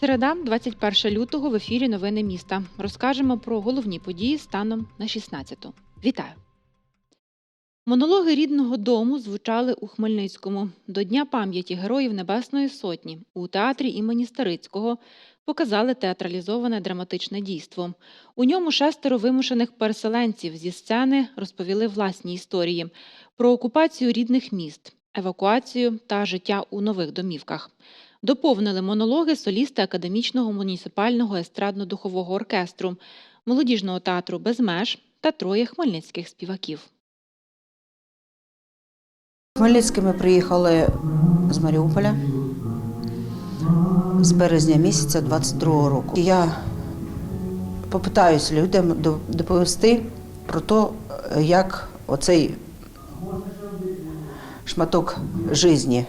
Середа, 21 лютого в ефірі Новини міста. Розкажемо про головні події станом на 16-ту. Вітаю! Монологи рідного дому звучали у Хмельницькому. До Дня пам'яті Героїв Небесної Сотні у театрі імені Старицького показали театралізоване драматичне дійство. У ньому шестеро вимушених переселенців зі сцени розповіли власні історії про окупацію рідних міст, евакуацію та життя у нових домівках. Доповнили монологи солісти академічного муніципального естрадно-духового оркестру, молодіжного театру без меж та троє хмельницьких співаків. Хмельницьке ми приїхали з Маріуполя з березня місяця 22-го року. Я попитаюся людям до- доповісти про те, як оцей шматок житті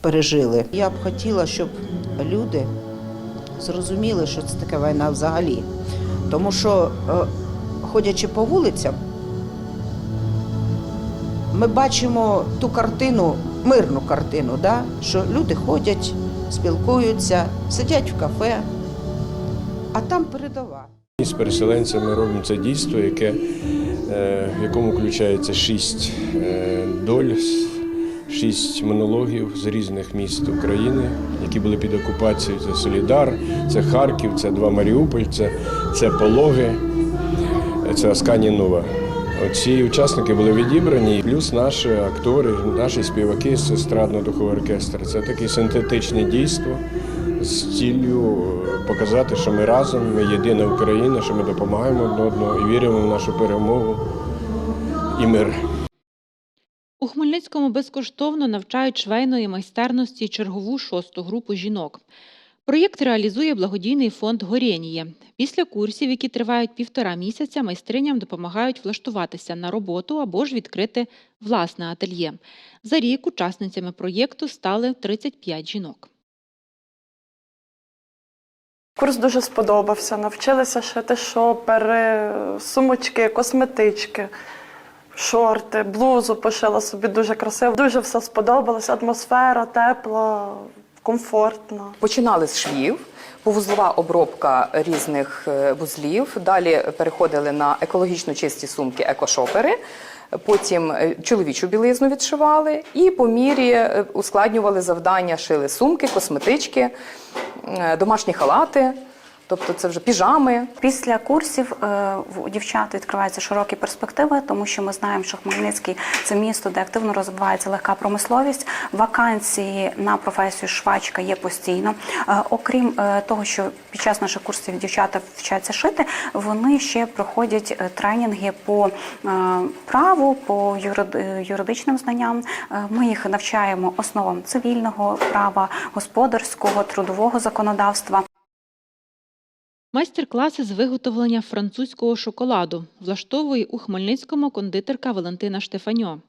пережили. Я б хотіла, щоб люди зрозуміли, що це таке війна взагалі. Тому що, е, ходячи по вулицям, ми бачимо ту картину, мирну картину, да? що люди ходять, спілкуються, сидять в кафе, а там передова. З переселенцями робимо це дійство, яке, е, в якому включається шість е, доль, шість монологів з різних міст України, які були під окупацією. Це Солідар, це Харків, це два Маріуполь, це, це Пологи, це Аскані Нова. Ці учасники були відібрані, плюс наші актори, наші співаки з естрадно духового оркестру. Це таке синтетичне дійство з ціллю е, показати, що ми разом, ми єдина Україна, що ми допомагаємо одне одного і віримо в нашу перемогу і мир. У Хмельницькому безкоштовно навчають швейної майстерності чергову шосту групу жінок. Проєкт реалізує благодійний фонд Горєніє. Після курсів, які тривають півтора місяця, майстриням допомагають влаштуватися на роботу або ж відкрити власне ательє. За рік учасницями проєкту стали 35 жінок. Курс дуже сподобався. Навчилися шити шопери, сумочки, косметички, шорти, блузу пошила собі дуже красиво. Дуже все сподобалося. Атмосфера тепла, комфортна. Починали з швів, повузлова обробка різних е, вузлів. Далі переходили на екологічно чисті сумки екошопери. Потім е, чоловічу білизну відшивали і по мірі е, ускладнювали завдання, шили сумки, косметички, домашні халати, тобто це вже піжами. Після курсів е, у дівчат відкриваються широкі перспективи, тому що ми знаємо, що Хмельницький це місто, де активно розвивається легка промисловість. Вакансії на професію швачка є постійно. Е, Окрім е, того, що під час наших курсів дівчата вчаться шити, вони ще проходять тренінги по праву, по юрид- юридичним знанням. Ми їх навчаємо основам цивільного права, господарського, трудового законодавства. Майстер-класи з виготовлення французького шоколаду влаштовує у Хмельницькому кондитерка Валентина Штефаньо.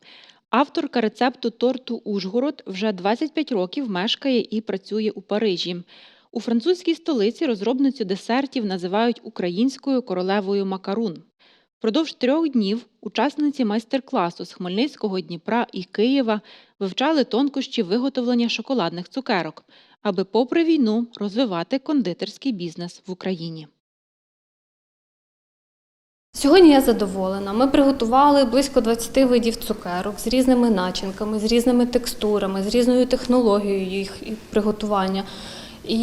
Авторка рецепту торту Ужгород вже 25 років мешкає і працює у Парижі. У французькій столиці розробницю десертів називають українською королевою макарун. Впродовж трьох днів учасниці майстер-класу з Хмельницького, Дніпра і Києва вивчали тонкощі виготовлення шоколадних цукерок, аби попри війну розвивати кондитерський бізнес в Україні. Сьогодні я задоволена. Ми приготували близько 20 видів цукерок з різними начинками, з різними текстурами, з різною технологією їх приготування. І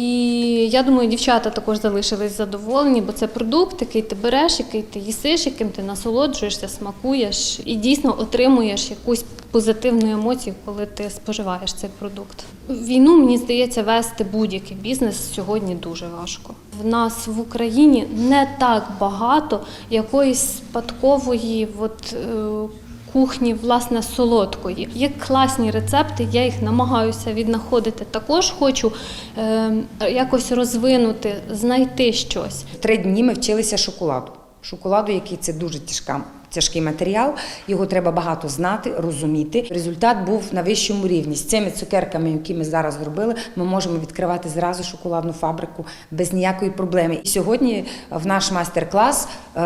я думаю, дівчата також залишились задоволені, бо це продукт, який ти береш, який ти їсиш, яким ти насолоджуєшся, смакуєш і дійсно отримуєш якусь позитивну емоцію, коли ти споживаєш цей продукт. Війну, мені здається, вести будь-який бізнес сьогодні дуже важко. В нас в Україні не так багато якоїсь спадкової от, е, кухні, власне, солодкої. Є класні рецепти, я їх намагаюся віднаходити. Також хочу е, якось розвинути, знайти щось. Три дні ми вчилися шоколаду. Шоколаду, який це дуже тяжка тяжкий матеріал, його треба багато знати, розуміти. Результат був на вищому рівні. З цими цукерками, які ми зараз зробили, ми можемо відкривати зразу шоколадну фабрику без ніякої проблеми. І сьогодні в наш майстер-клас е,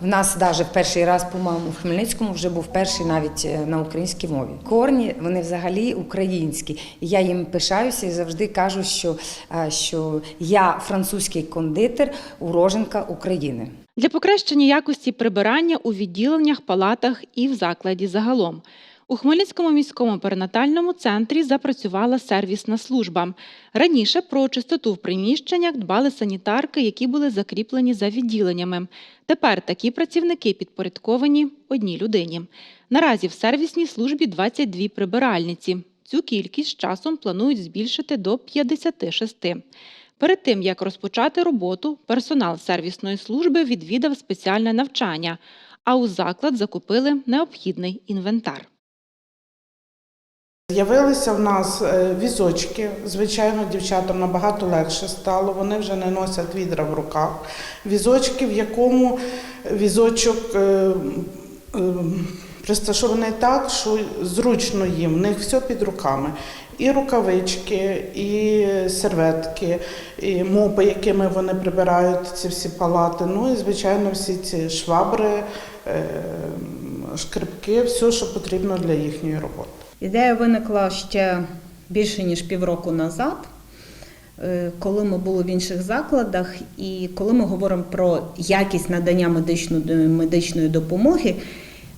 в нас навіть перший раз, по-моєму, в Хмельницькому вже був перший навіть е, на українській мові. Корні вони взагалі українські. Я їм пишаюся і завжди кажу, що, е, що я французький кондитер, уроженка України. Для покращення якості прибирання у відділеннях, палатах і в закладі загалом. У Хмельницькому міському перинатальному центрі запрацювала сервісна служба. Раніше про чистоту в приміщеннях дбали санітарки, які були закріплені за відділеннями. Тепер такі працівники підпорядковані одній людині. Наразі в сервісній службі 22 прибиральниці. Цю кількість з часом планують збільшити до 56. Перед тим як розпочати роботу, персонал сервісної служби відвідав спеціальне навчання, а у заклад закупили необхідний інвентар. З'явилися в нас е, візочки. Звичайно, дівчатам набагато легше стало. Вони вже не носять відра в руках. Візочки, в якому візочок е, так, що зручно їм. В них все під руками. І рукавички, і серветки, і мопи, якими вони прибирають ці всі палати. Ну і звичайно, всі ці швабри, е, шкрипки, все, що потрібно для їхньої роботи. Ідея виникла ще більше ніж півроку назад, е, коли ми були в інших закладах, і коли ми говоримо про якість надання медичної допомоги,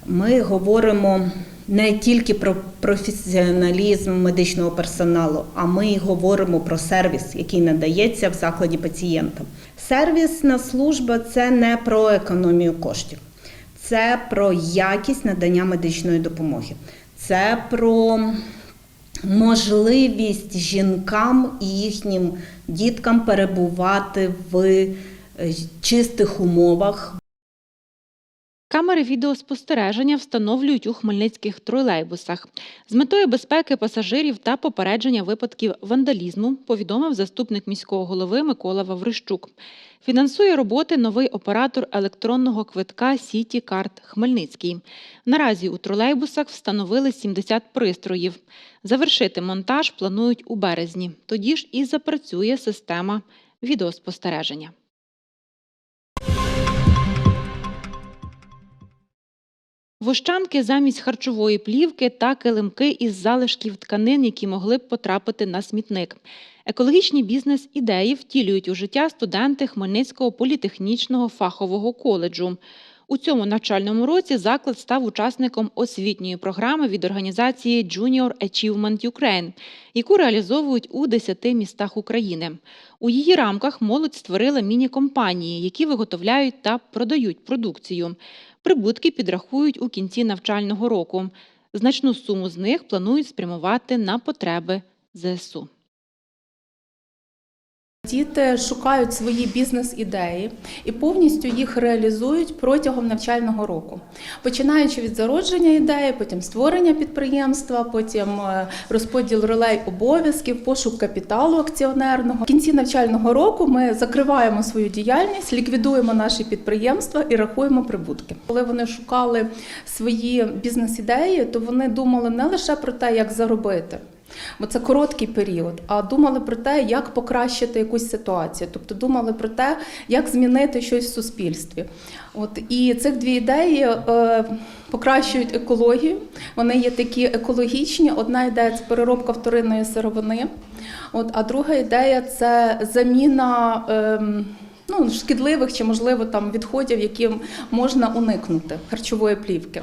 ми говоримо не тільки про професіоналізм медичного персоналу, а ми говоримо про сервіс, який надається в закладі пацієнтам. Сервісна служба це не про економію коштів, це про якість надання медичної допомоги. Це про можливість жінкам і їхнім діткам перебувати в е, чистих умовах, Камери відеоспостереження встановлюють у хмельницьких тролейбусах. З метою безпеки пасажирів та попередження випадків вандалізму повідомив заступник міського голови Микола Ваврищук. Фінансує роботи новий оператор електронного квитка Сіті Карт Хмельницький. Наразі у тролейбусах встановили 70 пристроїв. Завершити монтаж планують у березні. Тоді ж і запрацює система відеоспостереження. Вощанки замість харчової плівки та килимки із залишків тканин, які могли б потрапити на смітник. Екологічні бізнес-ідеї втілюють у життя студенти Хмельницького політехнічного фахового коледжу. У цьому навчальному році заклад став учасником освітньої програми від організації Junior Achievement Ukraine, яку реалізовують у 10 містах України. У її рамках молодь створила міні-компанії, які виготовляють та продають продукцію. Прибутки підрахують у кінці навчального року. Значну суму з них планують спрямувати на потреби ЗСУ. Діти шукають свої бізнес-ідеї і повністю їх реалізують протягом навчального року, починаючи від зародження ідеї, потім створення підприємства, потім е, розподіл ролей обов'язків, пошук капіталу акціонерного. В кінці навчального року ми закриваємо свою діяльність, ліквідуємо наші підприємства і рахуємо прибутки. Коли вони шукали свої бізнес-ідеї, то вони думали не лише про те, як заробити. Бо це короткий період, а думали про те, як покращити якусь ситуацію, тобто думали про те, як змінити щось в суспільстві. От і цих дві ідеї е, покращують екологію. Вони є такі екологічні. Одна ідея це переробка вторинної сировини. От, а друга ідея це заміна. Е, Ну, шкідливих чи можливо там відходів, яким можна уникнути харчової плівки.